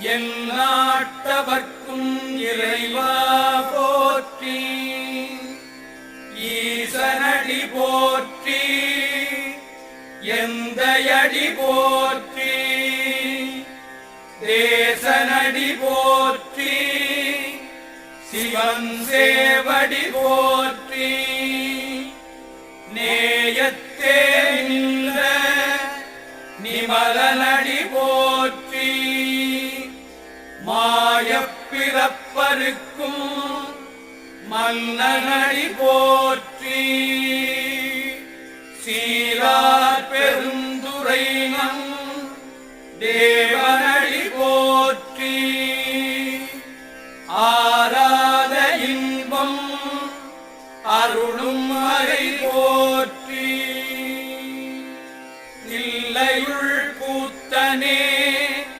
எல்லாட்டவர்க்கும் இறைவா போற்றி. ஈசனடி போற்றி. எந்தையடி போற்றி. தேசனடி போற்றி. சிவன் சேவடி போற்றி. நேயத்தே நின்ற நிமலனடி போற்றி. மாயப் பிறப்பருக்கும் மன்னனடி போற்றி. சீரார் பெருந்துரை நம் தேவனடி போற்றி. ஆராத இன்பம் அருளும் அறை போற்றி. இல்லையுள் கூத்தனே